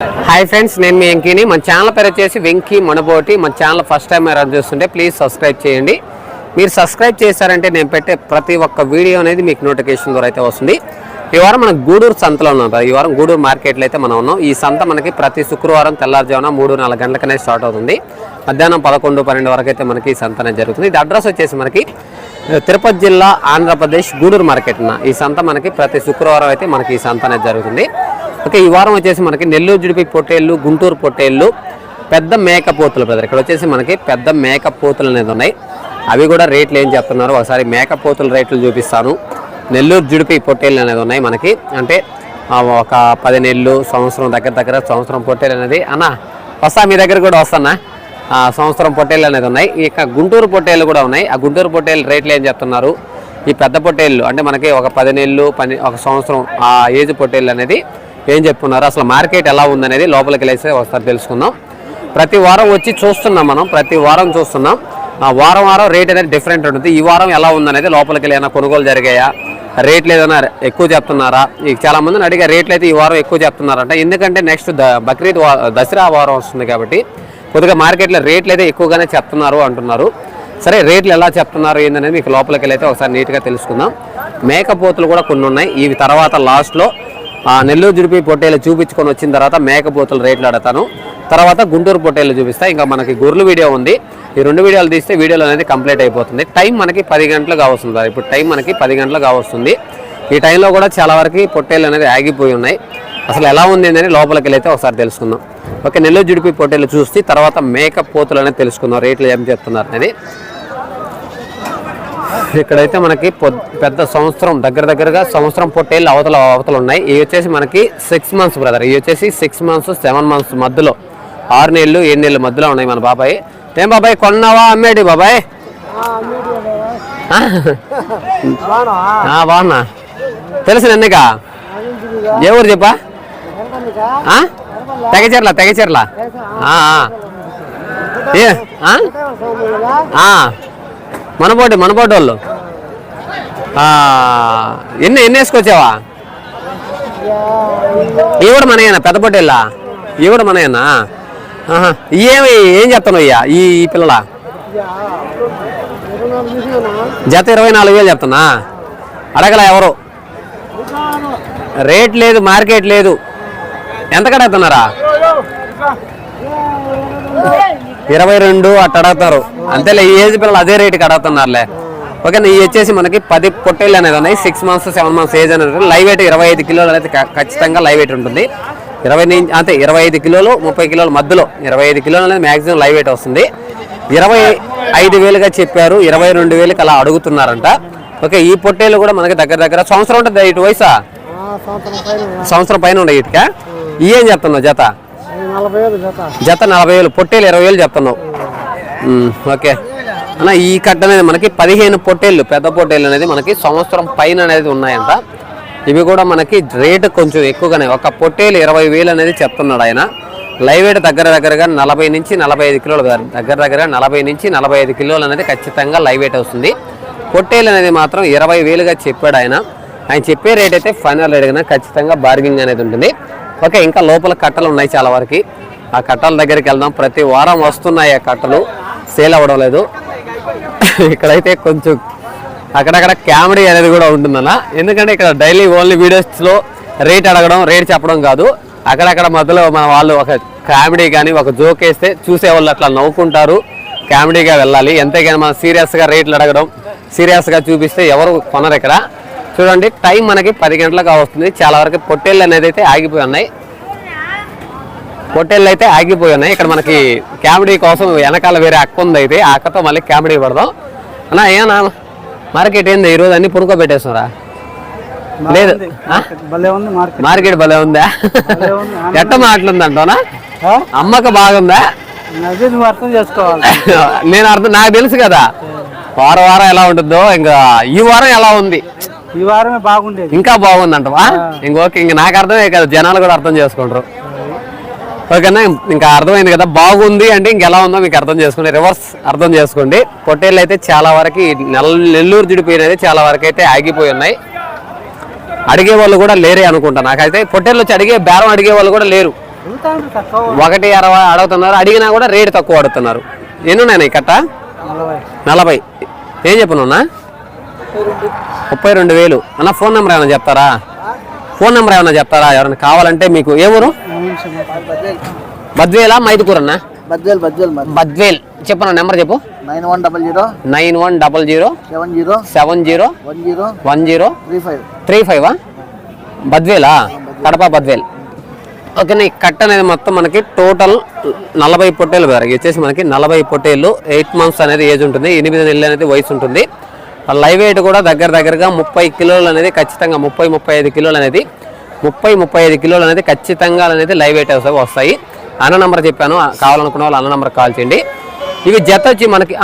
Hi friends నేను మీ వెంకీని. మన channel పేరు వచ్చేసి వెంకీ మనబోటి. మన ఛానల్ ఫస్ట్ టైం మీరు చూస్తుంటే ప్లీజ్ సబ్స్క్రైబ్ చేయండి. మీరు సబ్స్క్రైబ్ చేశారంటే నేను పెట్టే ప్రతి ఒక్క వీడియో అనేది మీకు నోటిఫికేషన్ ద్వారా అయితే వస్తుంది. ఈ వారం మనం గూడూరు సంతలో ఉన్నాం ఈ వారం గూడూరు మార్కెట్లో అయితే మనం ఉన్నాం. ఈ సంత మనకి ప్రతి శుక్రవారం తెల్లారుజామున మూడు నాలుగు గంటలకనే స్టార్ట్ అవుతుంది. మధ్యాహ్నం పదకొండు పన్నెండు వరకు అయితే మనకి ఈ సంత అనేది జరుగుతుంది. ఇది అడ్రస్ వచ్చేసి మనకి తిరుపతి జిల్లా ఆంధ్రప్రదేశ్ గూడూరు మార్కెట్ ఈ సంత మనకి ప్రతి శుక్రవారం అయితే మనకి ఈ సంత అనేది జరుగుతుంది. ఓకే ఈ వారం వచ్చేసి మనకి నెల్లూరు జుడిపి పొట్టేళ్ళు గుంటూరు పొట్టేళ్ళు పెద్ద మేకపోతులు బ్రదర్. ఇక్కడ వచ్చేసి మనకి పెద్ద మేకపోతులు అనేది ఉన్నాయి. అవి కూడా రేట్లు ఏం చెప్తున్నారు? ఒకసారి మేకపోతుల రేట్లు చూపిస్తాను. నెల్లూరు జుడిపి పొట్టేళ్ళు అనేది ఉన్నాయి మనకి. అంటే ఒక పది నెలలు సంవత్సరం దగ్గర దగ్గర సంవత్సరం పొట్టేలు అనేది. అన్న వస్తా మీ దగ్గర కూడా వస్తానా? సంవత్సరం పొట్టేళ్ళు అనేది ఉన్నాయి. ఇక గుంటూరు పొట్టేళ్ళు కూడా ఉన్నాయి. ఆ గుంటూరు పొట్టేళ్ళు రేట్లు ఏం చెప్తున్నారు? ఈ పెద్ద పొట్టేళ్ళు అంటే మనకి ఒక పది నెలలు పని ఒక సంవత్సరం ఆ ఏజ్ పొట్టేళ్ళు అనేది ఏం చెప్తున్నారు? అసలు మార్కెట్ ఎలా ఉందనేది లోపలికి వెళ్ళేసి ఒకసారి తెలుసుకుందాం. ప్రతి వారం వచ్చి చూస్తున్నాం మనం. ప్రతి వారం చూస్తున్నాం. ఆ వారం వారం రేట్ అనేది డిఫరెంట్ ఉంటుంది. ఈ వారం ఎలా ఉందనేది లోపలికి వెళ్ళి కొనుగోలు జరిగాయా? రేట్లు ఏదైనా ఎక్కువ చెప్తున్నారా? ఇక చాలా మందిని అడిగే రేట్లు అయితే ఈ వారం ఎక్కువ చెప్తున్నారంట. ఎందుకంటే నెక్స్ట్ ద బక్రీద్ దసరా వారం వస్తుంది కాబట్టి కొద్దిగా మార్కెట్లో రేట్లు అయితే ఎక్కువగానే చెప్తున్నారు అంటున్నారు. సరే రేట్లు ఎలా చెప్తున్నారు ఏందనేది మీకు లోపలికి వెళ్ళి అయితే ఒకసారి నీట్గా తెలుసుకుందాం. మేకపోతులు కూడా కొన్ని ఉన్నాయి. ఇవి తర్వాత లాస్ట్లో ఆ నెల్లూరు జుడిపి పొట్టేలు చూపించుకొని వచ్చిన తర్వాత మేకపోతుల రేట్లు అడతాను తర్వాత గుంటూరు పొట్టేలు చూపిస్తా. ఇంకా మనకి గొర్రెలు వీడియో ఉంది. ఈ రెండు వీడియోలు తీస్తే వీడియోలు అనేది కంప్లీట్ అయిపోతుంది. టైం మనకి పది గంటలు కావస్తుంది ఇప్పుడు టైం మనకి పది గంటలు కావస్తుంది. ఈ టైంలో కూడా చాలా వరకు పొట్టేలు అనేది ఆగిపోయి ఉన్నాయి. అసలు ఎలా ఉంది అని లోపలికి వెళ్ళైతే ఒకసారి తెలుసుకుందాం. ఓకే నెల్లూరు జుడిపి పొట్టేలు చూసి తర్వాత మేక పోతులు అనేది తెలుసుకుందాం రేట్లు ఏం చెప్తున్నారు అనేది ఇక్కడైతే మనకి పొద్- పెద్ద సంవత్సరం దగ్గర దగ్గరగా సంవత్సరం పొట్టేళ్ళు అవతల అవతల ఉన్నాయి. ఇవి వచ్చేసి మనకి సిక్స్ మంత్స్ బ్రదర్ ఇవి వచ్చేసి సిక్స్ మంత్స్ సెవెన్ మంత్స్ మధ్యలో. ఆరు నెలలు ఏడు నెలల మధ్యలో ఉన్నాయి మన బాబాయ్. ఏం బాబాయ్ కొన్నావా? అమ్మేటి బాబాయ్? బాగున్నా. తెలుసు ఎన్నిక ఏ ఊరు చెప్పా? తెగచెర్ల? తెగచెర్ల ఆ, ఆ. ఏ ఆ? ఆ. మనపోటి మనపోటి వాళ్ళు ఆ, ఎన్ని ఎన్ని వేసుకొచ్చావా? ఇవి కూడా మనయేనా పెద్ద పొట్టేళ్ళా? ఇవి కూడా మనయేనా. ఏమి ఏం చెప్తాను అయ్యా ఈ ఈ పిల్లల? జత ఇరవై నాలుగు వేలు చెప్తున్నా. అడగల ఎవరు? రేట్ లేదు మార్కెట్ లేదు. ఎంత కడుగుతున్నారా ఇరవై రెండు అట్ట అడుగుతారు. అంతేలే ఈ ఏజ్ పిల్లలు అదే రేటుకి అడుగుతున్నారులే ఓకే ఇవి వచ్చేసి మనకి పది పొట్టేళ్ళు అనేది ఉన్నాయి. Six months seven months age అనేది లైవ్ వెయిట్ ఇరవై ఐదు కిలోలు అనేది ఖచ్చితంగా లైవ్ వెయిట్ ఉంటుంది. ఇరవై నుంచి అంతే ఇరవై ఐదు కిలోలు ముప్పై కిలోల మధ్యలో. ఇరవై ఐదు కిలోలు అనేది మ్యాక్సిమం లైవ్ వెయిట్ వస్తుంది. ఇరవై ఐదు వేలుగా చెప్పారు. ఇరవై రెండు వేలకు అలా అడుగుతున్నారంట. ఓకే ఈ పొట్టేళ్ళు కూడా మనకి దగ్గర దగ్గర సంవత్సరం ఉంటుంది ఇటు వయసా? సంవత్సరం పైన ఉండే ఇటుక? ఏం చెప్తున్నావు జత? జత. నలభై వేలు పొట్టేలు ఇరవై వేలు చెప్తున్నావు. ఓకే. అన్న ఈ కట్ట అనేది మనకి పదిహేను పొట్టేళ్ళు పెద్ద పొట్టేళ్ళు అనేది మనకి సంవత్సరం పైన అనేది ఉన్నాయంట. ఇవి కూడా మనకి రేటు కొంచెం ఎక్కువగానే. ఒక పొట్టేలు ఇరవై వేలు అనేది చెప్తున్నాడు ఆయన. లైవ్ వెయిట్ దగ్గర దగ్గరగా నలభై నుంచి నలభై ఐదు కిలోలు. దగ్గర దగ్గర నలభై నుంచి నలభై ఐదు కిలోలు అనేది ఖచ్చితంగా లైవ్ వెయిట్ వస్తుంది. పొట్టేలు అనేది మాత్రం ఇరవై వేలుగా చెప్పాడు ఆయన. ఆయన చెప్పే రేట్ అయితే ఫైనల్ రేట్ కన్నా ఖచ్చితంగా బార్గింగ్ అనేది ఉంటుంది. ఓకే ఇంకా లోపల కట్టలు ఉన్నాయి చాలా వరకు. ఆ కట్టల దగ్గరికి వెళ్దాం. ప్రతి వారం వస్తున్నాయి ఆ కట్టలు. సేల్ అవ్వడం లేదు. ఇక్కడైతే కొంచెం అక్కడక్కడ కామెడీ అనేది కూడా ఉంటుందన్న. ఎందుకంటే ఇక్కడ డైలీ ఓన్లీ వీడియోస్లో రేట్ అడగడం రేట్ చెప్పడం కాదు. అక్కడక్కడ మధ్యలో మన వాళ్ళు ఒక కామెడీ కానీ ఒక జోక్ వేస్తే చూసే వాళ్ళు అట్లా నవ్వుకుంటారు. కామెడీగా వెళ్ళాలి. ఎంతైనా మనం సీరియస్గా రేట్లు అడగడం సీరియస్గా చూపిస్తే ఎవరు కొనరు ఇక్కడ. చూడండి టైం మనకి పది గంటలకు వస్తుంది. చాలా వరకు పొట్టేళ్ళు అనేది అయితే ఆగిపోయి ఉన్నాయి. పొట్టేళ్ళు అయితే ఆగిపోయి ఉన్నాయి. ఇక్కడ మనకి కామెడీ కోసం వెనకాల వేరే అక్క ఉంది అయితే ఆ అక్కతో మళ్ళీ కామెడీ పడదాం. అన్నా ఏనా మార్కెట్ ఏంది? ఈరోజు అన్ని పునుకోబెట్టేస్తున్నారా లేదు. మార్కెట్ భలే ఉందా ఎట్ట మాటలుందంటోనా అమ్మక బాగుందా? అర్థం చేసుకోవాలి. నేను అర్థం నాకు తెలుసు కదా. వారం వారం ఎలా ఉంటుందో ఇంకా ఈ వారం ఎలా ఉంది? ఈ వారమే బాగుండేది. ఇంకా బాగుందంటవా? ఇంకోకే ఇంక నాకు అర్థమే కదా జనాలు కూడా అర్థం చేసుకుంటారు. ఓకేనా? ఇంకా అర్థమైంది కదా బాగుంది అంటే ఇంకెలా ఉందో మీకు అర్థం చేసుకోండి. రివర్స్ అర్థం చేసుకోండి. పొట్టేళ్ళు అయితే చాలా వరకు నెల నెల్లూరు జిడిపోయినది చాలా వరకు అయితే ఆగిపోయి ఉన్నాయి. అడిగే వాళ్ళు కూడా లేరే అనుకుంటా. నాకైతే పొట్టేళ్ళు వచ్చి అడిగే బేరం అడిగే వాళ్ళు కూడా లేరు. ఒకటి అరవై అడుగుతున్నారు. అడిగినా కూడా రేటు తక్కువ అడుగుతున్నారు. ఎన్ని ఉన్నాయి కట్ట? నలభై. ఏం చెప్పనున్నా ముప్పై రెండు వేలు. అన్న ఫోన్ నెంబర్ ఏమైనా చెప్తారా? ఫోన్ నెంబర్ ఏమైనా చెప్తారా? ఎవరైనా కావాలంటే మీకు ఏ ఊరు? బద్వేలా మైదుకూరన్నా బద్వేల్ బద్వేల్ బద్వేల్. చెప్పన్న నెంబర్ చెప్పు. Nine one double zero. Nine one double zero. Seven zero. Seven zero. One zero. One zero. Three five. Three ఫైవా బద్వేలా? కడప బద్వేల్. ఓకేనా ఈ కట్ అనేది మొత్తం మనకి టోటల్ నలభై పొట్టేలు వచ్చేసి మనకి నలభై పొట్టేళ్ళు ఎయిట్ మంత్స్ అనేది ఏజ్ ఉంటుంది. ఎనిమిది నెలలు అనేది వయసు ఉంటుంది. లైవ్ వెయిట్ కూడా దగ్గర దగ్గరగా ముప్పై కిలోలు అనేది ఖచ్చితంగా ముప్పై ముప్పై ఐదు కిలోలు అనేది ముప్పై ముప్పై ఐదు కిలోలు అనేది ఖచ్చితంగా అనేది లైవ్ వెయిట్ వస్తాయి అన్న నెంబర్ చెప్పాను కావాలనుకున్న వాళ్ళు అన్న నెంబర్ కాల్ చేయండి. ఇవి జత వచ్చి మనకి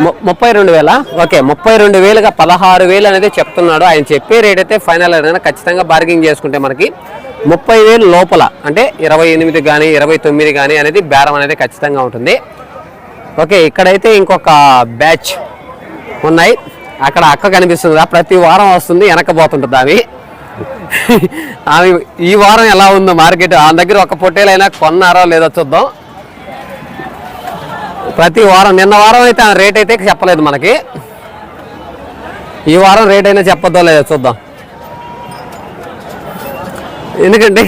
ము- ముప్పై రెండు వేల? ఓకే ముప్పై రెండు వేలుగా పదహారు వేలు అనేది చెప్తున్నాడు. ఆయన చెప్పే రేట్ అయితే ఫైనల్ అయినా ఖచ్చితంగా బార్గింగ్ చేసుకుంటే మనకి ముప్పై వేలు లోపల అంటే ఇరవై ఎనిమిది కానీ ఇరవై తొమ్మిది కానీ అనేది బేరం అనేది ఖచ్చితంగా ఉంటుంది. ఓకే ఇక్కడైతే ఇంకొక బ్యాచ్. ఉన్నాయి. అక్కడ అక్క కనిపిస్తుందా ప్రతి వారం వస్తుంది వెనకపోతుంటుంది ఆమె. ఆమె ఈ వారం ఎలా ఉందో మార్కెట్ ఆ దగ్గర ఒక పొట్టేలైనా కొన్నారో లేదో చూద్దాం. ప్రతి వారం నిన్న వారం అయితే ఆ రేట్ అయితే చెప్పలేదు మనకి. ఈ వారం రేట్ అయినా చెప్పొద్దో లేదో చూద్దాం. ఎందుకంటే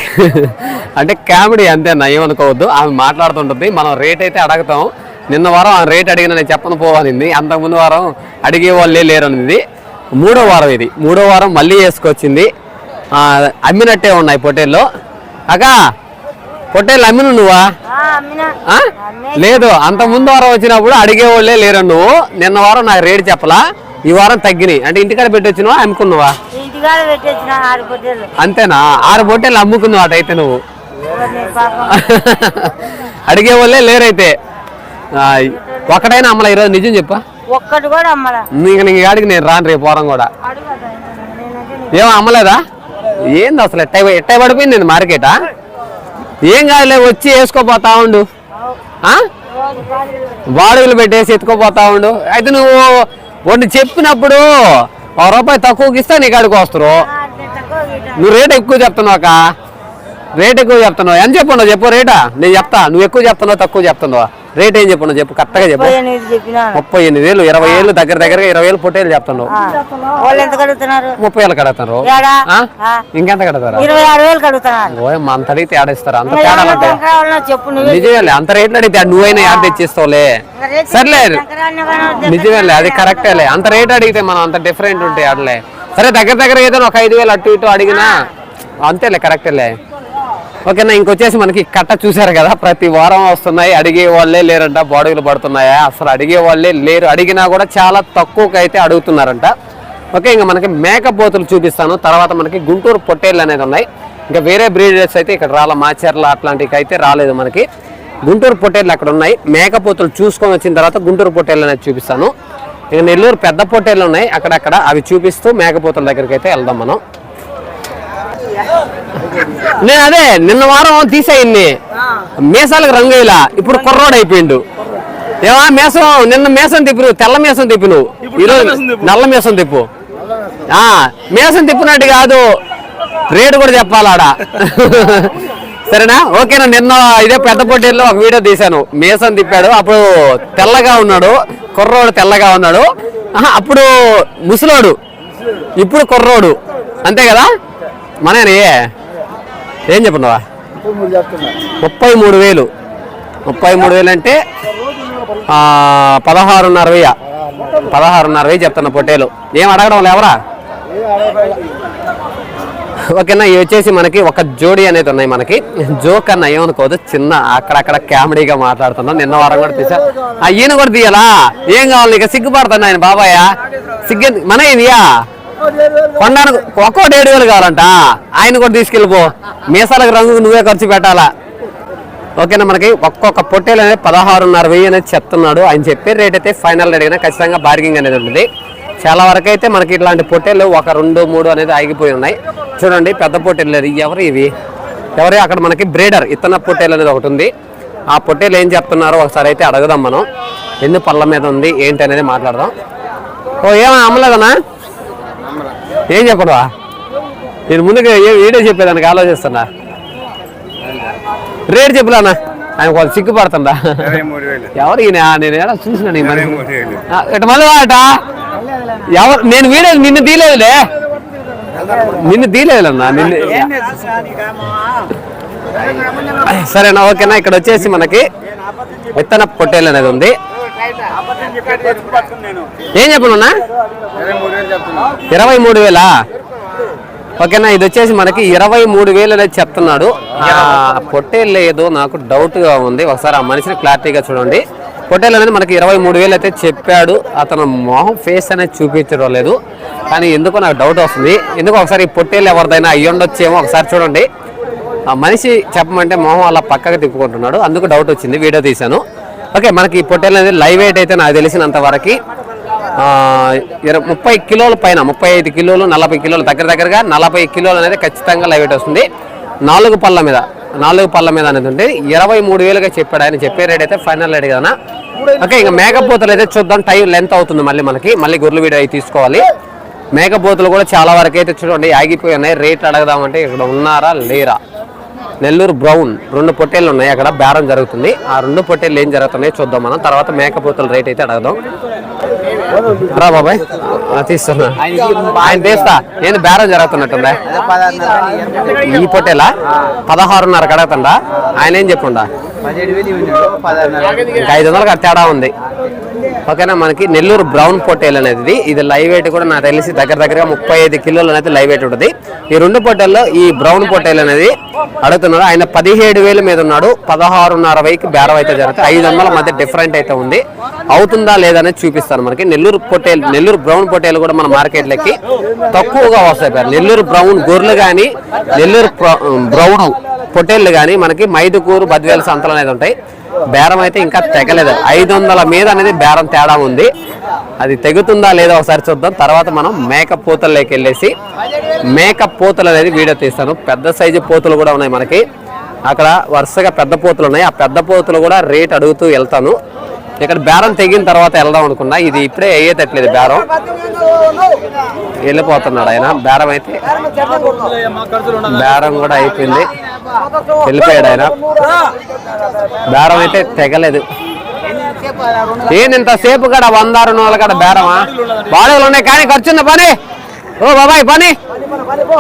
అంటే కామెడీ అంతేనా ఏమనుకోవద్దు ఆమె మాట్లాడుతుంటుంది. మనం రేట్ అయితే అడగతాం. నిన్న వారం ఆ రేట్ అడిగిన నేను చెప్పను పోవాలింది అంతకుముందు వారం అడిగే వాళ్ళే లేరు అనేది మూడో వారం ఇది. మూడో వారం మళ్ళీ వేసుకొచ్చింది. అమ్మినట్టే ఉన్నాయి పొట్టేళ్ళు అక్క పొట్టేళ్ళు అమ్మిన. నువ్వా? లేదు అంత ముందు వారం వచ్చినప్పుడు అడిగేవాళ్ళే లేరు నువ్వు. నిన్న వారం నాకు రేటు చెప్పలా. ఈ వారం తగ్గినాయి. అంటే ఇంటికాడ పెట్టి వచ్చినావా అమ్ముకున్నావా? ఆరు పొట్టేలు. అంతేనా? ఆరు బొట్టెలు అమ్ముకున్నావు అటైతే నువ్వు. అడిగే వాళ్ళే లేరైతే. ఒకటైనా అమ్మలా ఈరోజు? నిజం చెప్పా. ఒక్కటి కూడా అమ్మల. నీకు నీకు ఆడికి నేను రాను రేపు వారం కూడా. ఏమో అమ్మలేదా? ఏంది అసలు ఎట్టై ఎట్టై పడిపోయింది ఇది మార్కెటా? ఏం కాదులే వచ్చి వేసుకోపోతా ఉండు. ఆ? బాడుగులు పెట్టేసి ఎత్తుకోపోతా ఉండు. అయితే నువ్వు వాడిని చెప్పినప్పుడు ఒక రూపాయి తక్కువకి ఇస్తే నీకు అడుగు వస్తారు నువ్వు రేట్ ఎక్కువ చెప్తున్నావు రేట్ ఎక్కువ చెప్తున్నావు. ఎంత చెప్పు చెప్పు రేటా? నేను చెప్తా. నువ్వు ఎక్కువ చెప్తున్నావు తక్కువ చెప్తున్నావా? రేట్ ఏం చెప్పు చెప్పు కరెక్ట్గా చెప్పు. ముప్పై ఎనిమిది వేలు ఇరవై ఏళ్ళు దగ్గర దగ్గరగా ఇరవై వేలు పొట్టేలు చెప్తున్నావు. కడుగుతున్నారు? ముప్పై వేలు? ఆ. ఇంకెంత కడతారా కడుగుతున్నారు. అంత అడిగితే ఆడేస్తారా అంత తేడా నిజమేలే అంత రేట్లు అడిగితే నువ్వైనా యాడ్ తెచ్చిస్తావులే. సర్లే. నిజమేలే అది కరెక్టేలే అంత రేట్ అడిగితే మనం అంత డిఫరెంట్ ఉంటాయి ఆడలే సరే దగ్గర దగ్గర ఏదైనా ఒక ఐదు వేలు అటు ఇటు అడిగినా అంతేలే కరెక్టేలే ఓకేనా ఇంకొచ్చేసి మనకి కట్ట చూశారు కదా ప్రతి వారం వస్తున్నాయి అడిగే వాళ్ళే లేరంట బాడీలు పడుతున్నాయా? అసలు అడిగే వాళ్ళే లేరు అడిగినా కూడా చాలా తక్కువకి అయితే అడుగుతున్నారంట. ఓకే ఇంకా మనకి మేకపోతులు చూపిస్తాను తర్వాత మనకి గుంటూరు పొట్టేళ్ళు అనేది ఉన్నాయి. ఇంకా వేరే బ్రీడర్స్ అయితే ఇక్కడ రాల మాచర్ల అట్లాంటివి అయితే రాలేదు మనకి. గుంటూరు పొట్టేళ్ళు అక్కడ ఉన్నాయి మేకపోతులు చూసుకొని వచ్చిన తర్వాత గుంటూరు పొట్టేళ్ళు అనేది చూపిస్తాను. ఇక నెల్లూరు పెద్ద పొట్టేళ్ళు ఉన్నాయి అక్కడక్కడ అవి చూపిస్తూ మేకపోతుల దగ్గరికి అయితే వెళ్దాం మనం. నేను అదే నిన్న వారం తీసేయన్ని. మీసాలకు రంగు వేయలా. ఇప్పుడు కుర్రోడు అయిపోయిండు. ఏమా మేసం? నిన్న మేసం తిప్పు నువ్వు, తెల్ల మేసం తిప్పు నువ్వు ఈరోజు నల్ల మేసం తిప్పు. ఆ మేసం తిప్పినట్టు కాదు. రేటు కూడా చెప్పాలాడ? సరేనా? ఓకేనా నిన్న ఇదే పెద్ద పొట్టేల్లో ఒక వీడియో తీశాను. మేసం తిప్పాడు అప్పుడు తెల్లగా ఉన్నాడు కుర్రోడు తెల్లగా ఉన్నాడు. అప్పుడు ముసలోడు. ఇప్పుడు కుర్రోడు. అంతే కదా? మనేనే ఏం చెప్పున్నావా? ముప్పై మూడు వేలు. ముప్పై మూడు వేలు అంటే పదహారున్నర వెయ్య పదహారున్నర వెయ్యి చెప్తున్న పొట్టేలు. ఏం అడగడం లేవరా ఓకేనా ఇవి వచ్చేసి మనకి ఒక జోడీ అనేది ఉన్నాయి మనకి. జోక్ అన్న ఏమనుకోదు చిన్న అక్కడక్కడ కామెడీగా మాట్లాడుతున్నాం. నిన్న వారం కూడా తీసా. ఆ, ఈయన కూడా తీయాలా? ఏం కావాలి ఇక సిగ్గుపడుతున్నా ఆయన బాబాయ్. సిగ్గు మన ఇదియా? కొండానికి ఒక్కోటి ఏడు వేలు కావాలంట. ఆయన కూడా తీసుకెళ్ళిపో. మీసాలకు రంగు నువ్వే ఖర్చు పెట్టాలా? ఓకేనా మనకి? ఒక్కొక్క పొట్టేలు అనేది పదహారున్నర వెయ్యి అనేది చెప్తున్నాడు. ఆయన చెప్పే రేట్ అయితే ఫైనల్ రేట్ అయినా ఖచ్చితంగా బార్గింగ్ అనేది ఉంటుంది. చాలా వరకు అయితే మనకి ఇట్లాంటి పొట్టేలు ఒక రెండు మూడు అనేది ఆగిపోయి ఉన్నాయి. చూడండి పెద్ద పొట్టేలు లేదు. ఎవరు ఇవి? ఎవరు? అక్కడ మనకి బ్రేడర్ ఇత్తన పొట్టేలు అనేది ఒకటి ఉంది. ఆ పొట్టేలు ఏం చెప్తున్నారో ఒకసారి అయితే అడగదాం మనం. ఎందుకు పళ్ళ మీద ఉంది ఏంటి అనేది మాట్లాడదాం. ఓ ఏమో అమ్మలేదనా? ఏం చెప్పడవా నేను ముందుగా ఏ వీడియో చెప్పేదానికి ఆలోచిస్తున్నా. రేట్ చెప్పులానా ఆయన వాళ్ళు సిగ్గుపడుతుందా? ఎవరు ఈయన నేను ఏడా చూసిన మనిషి ఇటు మళ్ళీ అట ఎవరు నేను వీడియో నిన్ను తీలేదులే నిన్ను తీలేదులన్నా నిన్ను సరేనా ఓకేనా ఇక్కడ వచ్చేసి మనకి విత్తన పొట్టేలు అనేది ఉంది. ఏం చెప్పనున్నా ఇరవై మూడు ఇరవై మూడు వేలా? ఓకేనా ఇది వచ్చేసి మనకి ఇరవై మూడు వేలు అనేది చెప్తున్నాడు. పొట్టేలు ఏదో నాకు డౌట్గా ఉంది. ఒకసారి ఆ మనిషిని క్లారిటీగా చూడండి. పొట్టేలు అనేది మనకి ఇరవై మూడు వేలు అయితే చెప్పాడు. అతను మొహం ఫేస్ అనేది చూపించడం లేదు. కానీ ఎందుకో నాకు డౌట్ వస్తుంది. ఎందుకు ఒకసారి ఈ పొట్టేలు ఎవరిదైనా అయ్యి ఉండొచ్చేమో ఒకసారి చూడండి. ఆ మనిషి చెప్పమంటే మొహం అలా పక్కకు తిప్పుకుంటున్నాడు. అందుకు డౌట్ వచ్చింది. వీడియో తీశాను. ఓకే మనకి ఈ పొట్టేలు అనేది లైవ్ వెయిట్ అయితే నాకు తెలిసినంత వరకు ముప్పై కిలోల పైన ముప్పై ఐదు కిలోలు నలభై కిలోలు దగ్గర దగ్గరగా నలభై కిలోలు అనేది ఖచ్చితంగా లైవ్ వెయిట్ వస్తుంది. నాలుగు పళ్ళ మీద నాలుగు పళ్ళ మీద అనేది ఉంటుంది ఇరవై మూడు వేలుగా చెప్పాడు ఆయన చెప్పే రేట్ అయితే ఫైనల్ రేట్ కదా ఓకే ఇంకా మేకపోతలు అయితే చూద్దాం టైం లెంత్ అవుతుంది మళ్ళీ మనకి. మళ్ళీ గొర్రెలు వీడియో అయితే తీసుకోవాలి. మేకపోతలు కూడా చాలా వరకు అయితే చూడండి ఆగిపోయి ఉన్నాయి. రేట్లు అడగదామంటే ఇక్కడ ఉన్నారా లేరా? నెల్లూరు బ్రౌన్ రెండు పొట్టేళ్ళు ఉన్నాయి. అక్కడ బేరం జరుగుతుంది. ఆ రెండు పొట్టేళ్ళు ఏం జరుగుతున్నాయో చూద్దాం మనం. తర్వాత మేకపోతుల రేట్ అయితే అడగదాం. రా బాబాయ్. తీస్తున్నా. ఆయన తీస్తా. ఏంది బేరం జరుగుతున్నట్టుందా? ఈ పొట్టేలా? పదహారున్నర కడగతండా ఆయన ఏం చెప్పుండా? ఇంకా ఐదు వందలకు తేడా ఉంది. ఓకేనా మనకి నెల్లూరు బ్రౌన్ పొట్టేల్ అనేది ఇది. లైవ్ వెయిట్ కూడా నాకు తెలిసి దగ్గర దగ్గరగా ముప్పై ఐదు కిలోలు అనేది లైవ్ వెయిట్ ఉంటుంది. ఈ రెండు పొట్టేల్లో ఈ బ్రౌన్ పొట్టేల్ అనేది అడుగుతున్నారు. ఆయన పదిహేడు వేల మీద ఉన్నాడు. పదహారున్నర వైకి బేరం అయితే జరుగుతుంది. ఐదు వందల మధ్య డిఫరెంట్ అయితే ఉంది. అవుతుందా లేదా అనేది చూపిస్తాను మనకి. నెల్లూరు పొట్టేల్ నెల్లూరు బ్రౌన్ పొట్టేలు కూడా మన మార్కెట్లకి తక్కువగా వస్తాయి పేరు నెల్లూరు బ్రౌన్ గొర్రెలు కానీ నెల్లూరు బ్రౌన్ పొట్టేళ్ళు కానీ మనకి మైదుకూరు బద్వేల సంతలు అనేది ఉంటాయి. బేరం అయితే ఇంకా తెగలేదు. ఐదు వందల మీద అనేది బేరం తేడా ఉంది. అది తెగుతుందా లేదా ఒకసారి చూద్దాం. తర్వాత మనం మేక పూతల్లోకి వెళ్ళేసి మేకప్ పూతలు అనేది వీడియో తీస్తాను. పెద్ద సైజు పూతలు కూడా ఉన్నాయి మనకి. అక్కడ వరుసగా పెద్ద పూతలు ఉన్నాయి. ఆ పెద్ద పూతలు కూడా రేట్ అడుగుతూ వెళ్తాను. ఇక్కడ బేరం తెగిన తర్వాత వెళ్దాం అనుకున్నా. ఇది ఇప్పుడే అయ్యేటట్లేదు బేరం. వెళ్ళిపోతున్నాడు ఆయన. బేరం అయితే బేరం కూడా అయిపోయింది. వెళ్ళిపోయాడు ఆయన. బేరం అయితే తెగలేదు. ఏంది ఇంతసేపు కాడ వందారు నూల కాడ బేరమా? బాడుగులు ఉన్నాయి కానీ ఖర్చు ఉంది. పని. ఓ బాబాయ్ పని.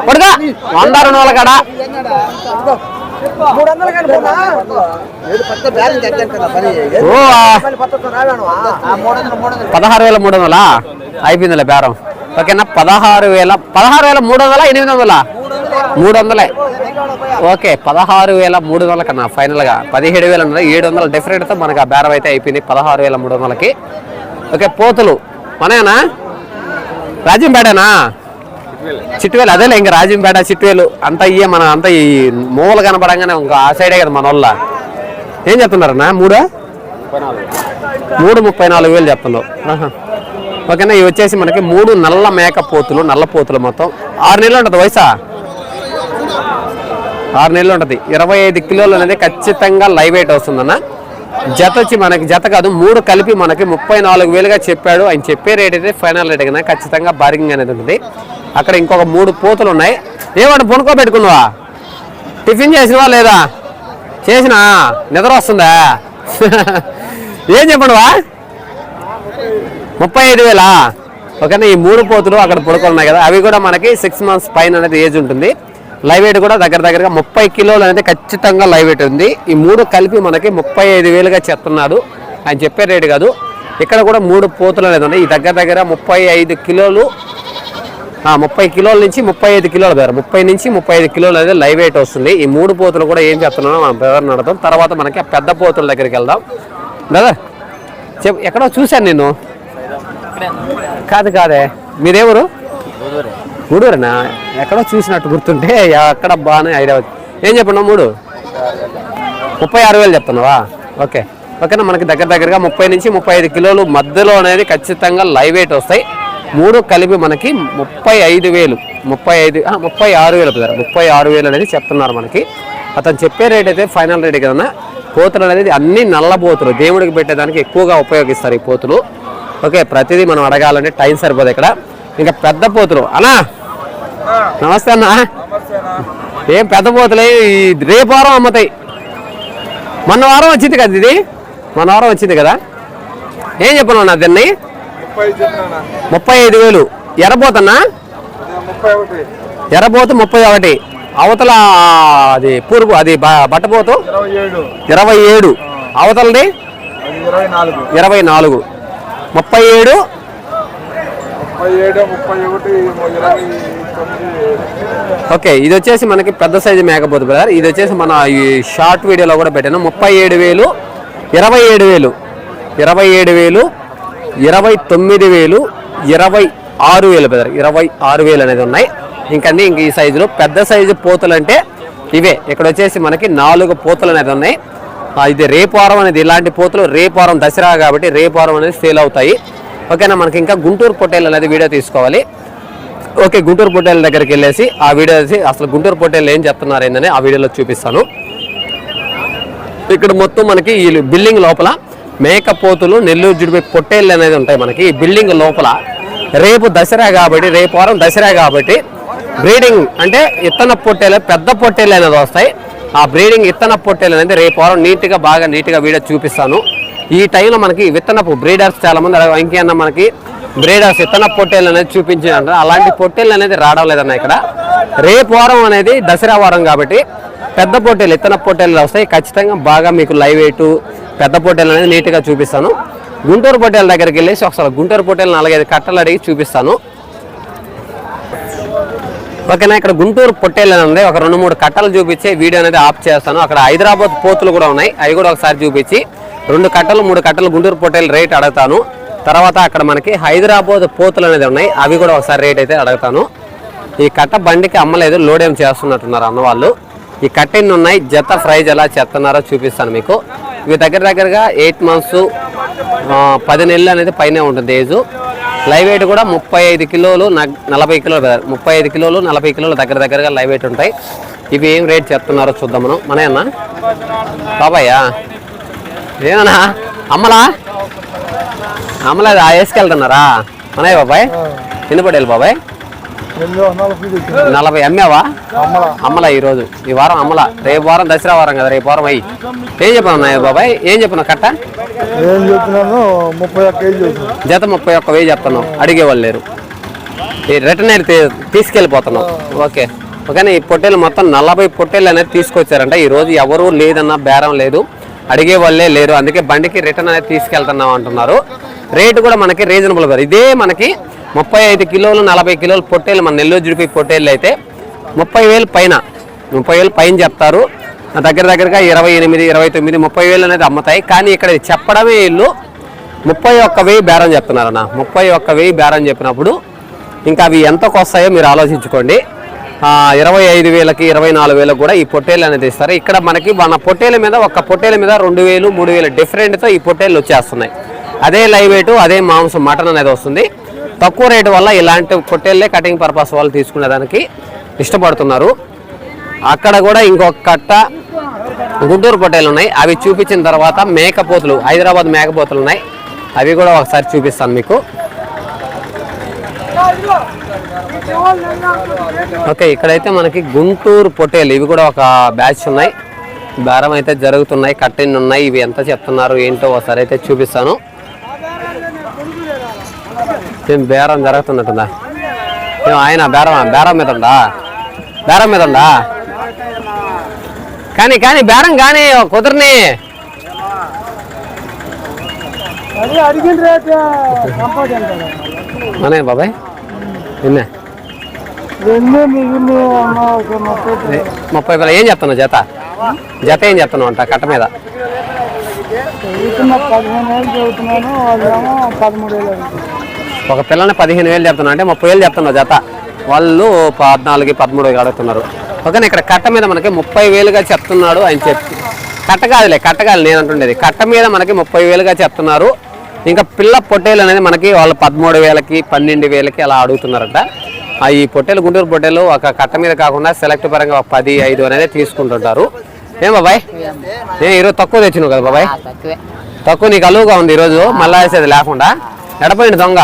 పడుగా వందారు నూల కాడ ఓ ఆ, పదహారు వేల మూడు వందలా అయిపోయిందిలే బేరం. ఓకేనా? పదహారు వేల పదహారు వేల మూడు వందల ఎనిమిది వందల మూడు వందలే ఓకే పదహారు వేల మూడు వందల కన్నా ఫైనల్గా. పదిహేడు వేల ఏడు వందల డిఫరెంట్తో మనకు ఆ బేరం అయితే అయిపోయింది పదహారు వేల మూడు వందలకి ఓకే పోతులు. మనయేనా? రాజంపేటనా చిట్టువేలు అదేలే ఇంకా రాజంపేట చిట్టువేలు అంతా ఇయ్యే మన అంతా ఈ మూల కనపడంగానే ఇంకా ఆ సైడే కదా మన వాళ్ళ. ఏం చెప్తున్నారన్నా? మూడా? మూడు ముప్పై నాలుగు వేలు చెప్తున్నావు. ఓకేనా ఇవి వచ్చేసి మనకి మూడు నల్ల మేక పోతులు నల్ల పోతులు మొత్తం. ఆరు నెలలు ఉంటుంది వయసా? ఆరు నెలలు ఉంటుంది. ఇరవై ఐదు కిలోలు అనేది ఖచ్చితంగా లైవ్ వెయిట్ వస్తుందన్న. జత వచ్చి మనకి జత కాదు మూడు కలిపి మనకి ముప్పై నాలుగు వేలుగా చెప్పాడు. ఆయన చెప్పే రేట్ అయితే ఫైనల్ రేట్ కదా ఖచ్చితంగా బార్గింగ్ అనేది ఉంటుంది. అక్కడ ఇంకొక మూడు పోతులు ఉన్నాయి ఏమంటే పొనుకోబెట్టుకున్నావా టిఫిన్ చేసినవా లేదా? చేసినా? నిద్ర వస్తుందా? ఏం చెప్పండివా? ముప్పై ఐదు వేలా? ఓకేనా ఈ మూడు పోతులు అక్కడ పడుకొని ఉన్నాయి కదా అవి కూడా మనకి సిక్స్ మంత్స్ పైన అనేది ఏజ్ ఉంటుంది. లైవ్ వెయిట్ కూడా దగ్గర దగ్గరగా ముప్పై కిలోలు అనేది ఖచ్చితంగా లైవ్ వెయిట్ ఉంది. ఈ మూడు కలిపి మనకి ముప్పై ఐదు వేలుగా చెప్తున్నాడు ఆయన చెప్పే రేటు కాదు. ఇక్కడ కూడా మూడు పోతులు అనేది ఉన్నాయి. ఈ దగ్గర దగ్గర ముప్పై ఐదు కిలోలు ముప్పై కిలోల నుంచి ముప్పై ఐదు కిలోల దగ్గర ముప్పై నుంచి ముప్పై ఐదు కిలోలు అనేది లైవ్ వెయిట్ వస్తుంది. ఈ మూడు పోతులు కూడా ఏం చెప్తున్నానో మనం బ్రదర్ నడతాం తర్వాత మనకి ఆ పెద్ద పోతుల దగ్గరికి వెళ్దాం. బ్రదర్ చెప్ ఎక్కడో చూశాను నేను కాదు కాదే. మీరెవరు గుడూరేనా? ఎక్కడో చూసినట్టు గుర్తుంటే ఎక్కడ బాగానే ఐడియా ఏం చెప్పండి మూడు? ముప్పై ఆరు వేలు చెప్తున్నావా? ఓకే. ఓకేనా? మనకి దగ్గర దగ్గరగా ముప్పై నుంచి ముప్పై ఐదు కిలోలు మధ్యలో అనేది ఖచ్చితంగా లైవ్ వెయిట్ వస్తాయి. మూడు కలిపి మనకి ముప్పై ఐదు వేలు. ముప్పై ఐదు ముప్పై ఆరు వేలు బ్రదర్ ముప్పై ఆరు వేలు అనేది చెప్తున్నారు మనకి. అతను చెప్పే రేట్ అయితే ఫైనల్ రేట్ కదన్నా పోతులు అనేది అన్ని నల్ల పోతులు. దేవుడికి పెట్టేదానికి ఎక్కువగా ఉపయోగిస్తారు ఈ పోతులు. ఓకే ప్రతిదీ మనం అడగాలంటే టైం సరిపోదు ఇక్కడ. ఇంకా పెద్ద పోతులు. అన్నా నమస్తే అన్న. ఏం పెద్ద పోతులే ఈ రేపు వారం అమ్ముతాయి. మొన్న వారం వచ్చింది కదా ఇది? మొన్న వారం వచ్చింది కదా? ఏం చెప్పను నా దీన్ని? ముప్పై ఐదు వేలు. ఒకటి. ఎర్రపోతు ముప్పై ఒకటి. అవతల అది పూర్పు అది బ- బట్టపోతు ఇరవై ఏడు. అవతలది? ఇరవై నాలుగు. ముప్పై ఏడు? ఓకే ఇది వచ్చేసి మనకి పెద్ద సైజు మేకపోతు బ్రదర్. ఇది వచ్చేసి మన ఈ షార్ట్ వీడియోలో కూడా పెట్టాను. ముప్పై ఏడు వేలు ఇరవై ఏడు వేలు ఇరవై ఏడు వేలు ఇరవై తొమ్మిది వేలు ఇరవై ఆరు వేలు పెద్ద ఇరవై ఆరు వేలు అనేది ఉన్నాయి. ఇంకండి ఇంక ఈ సైజులో పెద్ద సైజు పోతలు అంటే ఇవే. ఇక్కడ వచ్చేసి మనకి నాలుగు పోతలు అనేది ఉన్నాయి. ఇది రేపారం అనేది ఇలాంటి పోతులు. రేపారం దసరా కాబట్టి రేపారం అనేది సేల్ అవుతాయి. ఓకేనా మనకి ఇంకా గుంటూరు పొట్టేలు అనేది వీడియో తీసుకోవాలి. ఓకే గుంటూరు పొట్టేల దగ్గరికి వెళ్ళేసి ఆ వీడియో తీసి అసలు గుంటూరు పొట్టేలు ఏం చెప్తున్నారు ఏందని ఆ వీడియోలో చూపిస్తాను. ఇక్కడ మొత్తం మనకి ఈ బిల్డింగ్ లోపల మేకపోతులు నెల్లూరు జుడిపి పొట్టేళ్ళు అనేది ఉంటాయి మనకి. ఈ బిల్డింగ్ లోపల రేపు దసరా కాబట్టి రేపు వారం దసరా కాబట్టి బ్రీడింగ్ అంటే ఇత్తన పొట్టేలు పెద్ద పొట్టేలు అనేది వస్తాయి. ఆ బ్రీడింగ్ ఇత్తన పొట్టేలు అనేది రేపు వారం నీట్గా బాగా నీట్గా వీడియో చూపిస్తాను. ఈ టైంలో మనకి విత్తనపు బ్రీడర్స్ చాలా మంది ఇంకేమన్నా మనకి బ్రీడర్స్ ఇత్తన పొట్టేలు అనేది చూపించారంట అలాంటి పొట్టేళ్ళు అనేది రావడం లేదన్న ఇక్కడ. రేపు వారం అనేది దసరా వారం కాబట్టి పెద్ద పొట్టేలు ఇత్తన పొట్టేలు వస్తాయి. ఖచ్చితంగా బాగా మీకు లైవ్ ఎయిట్ పెద్ద పొట్టేలు అనేది నీట్గా చూపిస్తాను. గుంటూరు పొట్టేల దగ్గరికి వెళ్ళేసి ఒకసారి గుంటూరు పొట్టేలు నాలుగైదు కట్టలు అడిగి చూపిస్తాను. ఓకేనా ఇక్కడ గుంటూరు పొట్టేలు అని ఉంది ఒక రెండు మూడు కట్టలు చూపించి వీడియో అనేది ఆఫ్ చేస్తాను. అక్కడ హైదరాబాద్ పోతులు కూడా ఉన్నాయి. అవి కూడా ఒకసారి చూపించి రెండు కట్టలు మూడు కట్టలు గుంటూరు పొట్టేలు రేట్ అడుగుతాను. తర్వాత అక్కడ మనకి హైదరాబాద్ పోతులు అనేది ఉన్నాయి. అవి కూడా ఒకసారి రేట్ అయితే అడుగుతాను. ఈ కట్ట బండికి అమ్మలేదు లోడ్ ఏం చేస్తున్నట్టున్నారు అన్నవాళ్ళు. ఈ కట్ట ఎన్ని ఉన్నాయి? జత ప్రైజ్ ఎలా చేస్తున్నారో చూపిస్తాను మీకు. ఇవి దగ్గర దగ్గరగా ఎయిట్ మంత్స్ పది నెలలు అనేది పైనే ఉంటుంది ఏజ్. లైవ్ వెయిట్ కూడా ముప్పై ఐదు కిలోలు నలభై కిలోలు brother. ముప్పై ఐదు కిలోలు నలభై కిలోలు దగ్గర దగ్గరగా లైవ్ వెయిట్ ఉంటాయి. ఇవి ఏం రేట్ చెప్తున్నారో చూద్దాం మనం. మనే అన్న? బాబాయ్యా? ఏమన్నా? అమ్మలా? అమ్మలేదు ఆ వేసుకెళ్తున్నారా మనయ్య బాబాయ్? ఎన్ని పడేలు బాబాయ్? నలభై అమ్మావా? అమ్మలా. ఈ రోజు ఈ వారం అమ్మలా. రేపు వారం దసరా వారం కదా రేపు వారం అయ్యి. ఏం చెప్పను బాబాయ్? ఏం చెప్పను కట్ట? ఏం చెప్తున్నాను ముప్పై ఒక్క జత ముప్పై ఒక్క వెయ్యి చెప్తున్నాం అడిగే వాళ్ళు లేరు. ఈ రిటర్న్ అయితే తీసుకెళ్ళిపోతున్నాం ఓకే. ఓకేనా? ఈ పొట్టేలు మొత్తం నలభై పొట్టేలు అనేది తీసుకొచ్చారంట. ఈ రోజు ఎవరు లేదన్న బేరం లేదు. అడిగే వాళ్ళే లేరు. అందుకే బండికి రిటర్న్ అనేది తీసుకెళ్తున్నాం అంటున్నారు. రేటు కూడా మనకి రీజనబుల్ ఇదే మనకి ముప్పై ఐదు కిలోలు నలభై కిలోలు పొట్టేలు మన నెల్లూరు జుడిపి పొట్టేళ్ళు అయితే ముప్పై వేలు పైన ముప్పై వేలు పైన చెప్తారు. దగ్గర దగ్గరగా ఇరవై ఎనిమిది ఇరవై తొమ్మిది ముప్పై వేలు అనేది అమ్ముతాయి. కానీ ఇక్కడ చెప్పడమే వీళ్ళు ముప్పై ఒక్క వెయ్యి బేరం చెప్తున్నారన్న. ముప్పై ఒక్క వెయ్యి బేరం చెప్పినప్పుడు ఇంకా అవి ఎంతకు వస్తాయో మీరు ఆలోచించుకోండి. ఇరవై ఐదు వేలకి ఇరవై నాలుగు వేలకు కూడా ఈ పొట్టేలు అనేది ఇస్తారు. ఇక్కడ మనకి మన పొట్టేల మీద ఒక పొట్టేల మీద రెండు వేలు మూడు వేలు డిఫరెంట్తో ఈ పొట్టేళ్ళు వచ్చేస్తున్నాయి. అదే లైవ్ వెయిట్ అదే మాంసం మటన్ అనేది వస్తుంది. తక్కువ రేటు వల్ల ఇలాంటి పొట్టేళ్ళే కటింగ్ పర్పస్ వాళ్ళు తీసుకునేదానికి ఇష్టపడుతున్నారు. అక్కడ కూడా ఇంకొక కట్ట గుంటూరు పొట్టేలు ఉన్నాయి. అవి చూపించిన తర్వాత మేకపోతులు హైదరాబాద్ మేకపోతులు ఉన్నాయి. అవి కూడా ఒకసారి చూపిస్తాను మీకు. ఓకే ఇక్కడైతే మనకి గుంటూరు పొట్టేలు ఇవి కూడా ఒక బ్యాచ్ ఉన్నాయి. బేరం అయితే జరుగుతున్నాయి కట్టిన్ ఉన్నాయి. ఇవి ఎంత చెప్తున్నారు ఏంటో ఒకసారి అయితే చూపిస్తాను. ఏం బేరం జరుగుతున్నట్టుందా? ఏం ఆయన బేరం బేరం మీద ఉందా? బేరం మీద ఉందా? కానీ కానీ బేరం కానీ కుదరని. అనే బాబాయ్ నిన్నే మిగిలిన ముప్పై వేల. ఏం చెప్తున్నావు జత? జత ఏం చెప్తున్నావు అంట కట్ట మీద? పదిహేను వేలు చదువుతున్నాను వాళ్ళేమో పదమూడు వేలు. ఒక పిల్లని పదిహేను వేలు చెప్తున్నావు అంటే ముప్పై వేలు చెప్తున్నావు జత. వాళ్ళు పద్నాలుగు పదమూడు వేలు అడుగుతున్నారు. ఓకేనా ఇక్కడ కట్ట మీద మనకి ముప్పై వేలుగా చెప్తున్నాడు ఆయన చెప్పి. కట్ట కాదులే కట్ట కాదు నేను అంటుండేది. కట్ట మీద మనకి ముప్పై వేలుగా చెప్తున్నారు. ఇంకా పిల్ల పొట్టేలు అనేది మనకి వాళ్ళు పదమూడు వేలకి పన్నెండు వేలకి అలా అడుగుతున్నారట. ఈ పొట్టేలు గుంటూరు పొట్టేలు ఒక కట్ట మీద కాకుండా సెలెక్ట్ పరంగా ఒక పది ఐదు అనేది తీసుకుంటుంటారు. ఏం బాబాయ్? ఏ ఈరోజు తక్కువ తెచ్చినావు కదా బాబాయ్? తక్కువే. తక్కువ నీకు అలువుగా ఉంది ఈరోజు మళ్ళా వేసేది లేకుండా. ఎడపోయింది దొంగ.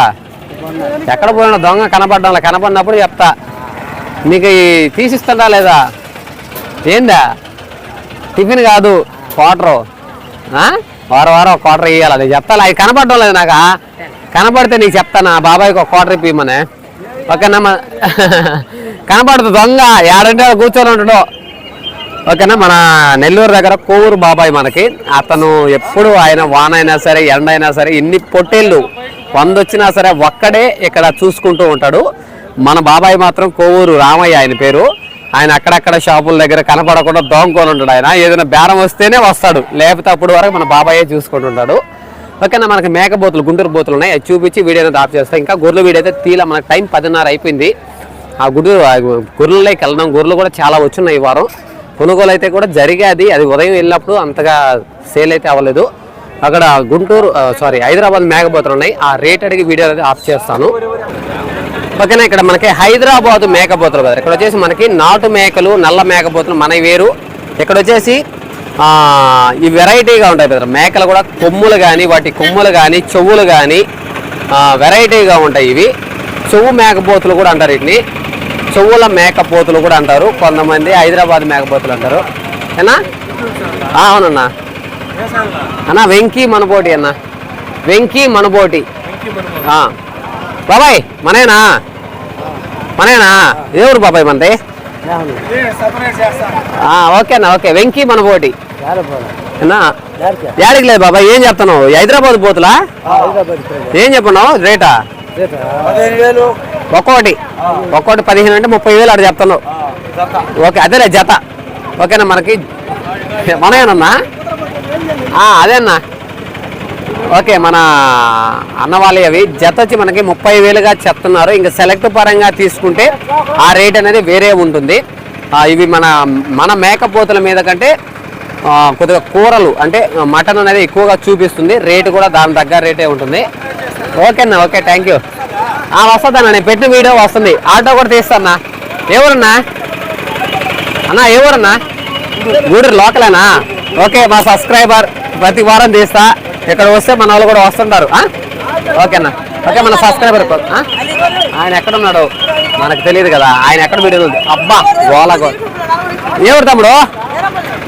ఎక్కడ పోయిన దొంగ కనపడ్డం కనపడినప్పుడు చెప్తా. నీకు ఈ తీసిస్తుందా లేదా? ఏందా? టిఫిన్ కాదు క్వార్టరు. వారం వారం ఒక క్వార్టర్ ఇవ్వాలి నేను చెప్తాను అది కనపడడం లేదు నాకు? కనపడితే నీకు చెప్తాను ఆ బాబాయ్కి ఒక క్వార్టర్ ఇప్పమని ఓకేనా మా? దొంగ. ఏడంటే కూర్చొని ఉంటాడు. ఓకేనా? మన నెల్లూరు దగ్గర కోవూరు బాబాయ్ మనకి. అతను ఎప్పుడు ఆయన వాన అయినా సరే ఎండ అయినా సరే ఇన్ని పొట్టేళ్ళు వంద వచ్చినా సరే ఒక్కడే ఇక్కడ చూసుకుంటూ ఉంటాడు. మన బాబాయ్ మాత్రం కోవూరు రామయ్య ఆయన పేరు. ఆయన అక్కడక్కడ షాపుల దగ్గర కనపడకుండా దోంకొని ఉంటాడు ఆయన. ఏదైనా బేరం వస్తేనే వస్తాడు. లేకపోతే అప్పుడు వరకు మన బాబాయే చూసుకుంటుంటాడు ఓకేనా మనకి మేకపోతులు గుంటూరు బోతులు ఉన్నాయి. అది చూపించి వీడియో అనేది ఆఫ్ చేస్తాం. ఇంకా గొర్రెల వీడియో అయితే తీల మనకు టైం పదిన్నర అయిపోయింది. ఆ గుడ్డు గొర్రెలకి వెళ్ళడం గొర్రెలు కూడా చాలా వచ్చున్నాయి ఈ వారం. కొనుగోలు అయితే కూడా జరిగేది. అది ఉదయం వెళ్ళినప్పుడు అంతగా సేల్ అయితే అవ్వలేదు. అక్కడ గుంటూరు సారీ హైదరాబాద్ మేకపోతులు ఉన్నాయి. ఆ రేట్ అడిగి వీడియో అనేది ఆఫ్ చేస్తాను. ఓకేనా ఇక్కడ మనకి హైదరాబాద్ మేకపోతులు కదా. ఇక్కడ వచ్చేసి మనకి నాటు మేకలు నల్ల మేకపోతులు మనవి వేరు. ఇక్కడ వచ్చేసి ఈ వెరైటీగా ఉంటాయి కదా మేకలు కూడా కొమ్ములు కానీ వాటి కొమ్ములు కానీ చెవులు కానీ వెరైటీగా ఉంటాయి ఇవి. చెవు మేకపోతులు కూడా అంటారు వీటిని. చెవుల మేకపోతులు కూడా అంటారు. కొంతమంది హైదరాబాద్ మేకపోతులు అంటారు. ఏనా? అవునన్నా. అన్న వెంకీ మనబోటి అన్న. వెంకీ మనబోటి. ఆ. బాబాయ్ మనేనా మనేనా ఏ ఊరు బాబాయ్ మనది? ఆ, ఓకే అన్న ఓకే. వెంకీ మనబోటి. అన్నా ఏడికి లేదు బాబాయ్ ఏం చెప్తున్నావు? హైదరాబాద్ పోతులా? ఏం చెప్పన్నావు? రేటా? ఒక్కొక్కటి ఒక్కొక్కటి పదిహేను అంటే ముప్పై వేలు అక్కడ చెప్తున్నావు. ఓకే అదేలే జత. ఓకేనా మనకి? మనయేనన్నా? అదే అన్నా. ఓకే మన అన్నవాళ్ళవి అవి జత వచ్చి మనకి ముప్పై వేలుగా చెప్తున్నారు. ఇంకా సెలెక్ట్ పరంగా తీసుకుంటే ఆ రేట్ అనేది వేరే ఉంటుంది. ఇవి మన మన మేకపోతుల మీద కంటే కొద్దిగా కూరలు అంటే మటన్ అనేది ఎక్కువగా చూపిస్తుంది. రేటు కూడా దాని తగ్గ రేటే ఉంటుంది. ఓకే అన్న ఓకే థ్యాంక్ యూ వస్తుందన్న నేను పెట్టిన వీడియో వస్తుంది. ఆటో కూడా తీస్తానా ఎవరన్నా? అన్నా ఎవరన్నా? ఊరన్నా గూడూరు లోకలేనా? ఓకే మా సబ్స్క్రైబర్ ప్రతి వారం తీస్తా. ఇక్కడ వస్తే మన వాళ్ళు కూడా వస్తుంటారు. ఓకేనా ఓకే మన సబ్స్క్రైబర్ ఆయన ఎక్కడ ఉన్నాడు? మనకు తెలియదు కదా. ఆయన ఎక్కడ వీడియో ఉంది అబ్బా గోల గో తమ్ముడు?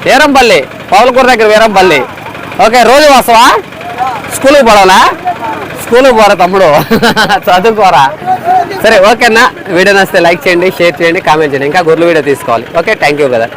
వీరంపల్లి పౌలకూర దగ్గర వీరంపల్లి ఓకే రోజు వస్తావా? స్కూల్కి పోవాలా స్కూల్కి పోరా తమ్ముడు. చదువుకోరా సరే ఓకేనా వీడియో నచ్చితే లైక్ చేయండి షేర్ చేయండి కామెంట్ చేయండి. ఇంకా గొర్రెలు వీడియో తీసుకోవాలి. ఓకే థ్యాంక్ యూ కదా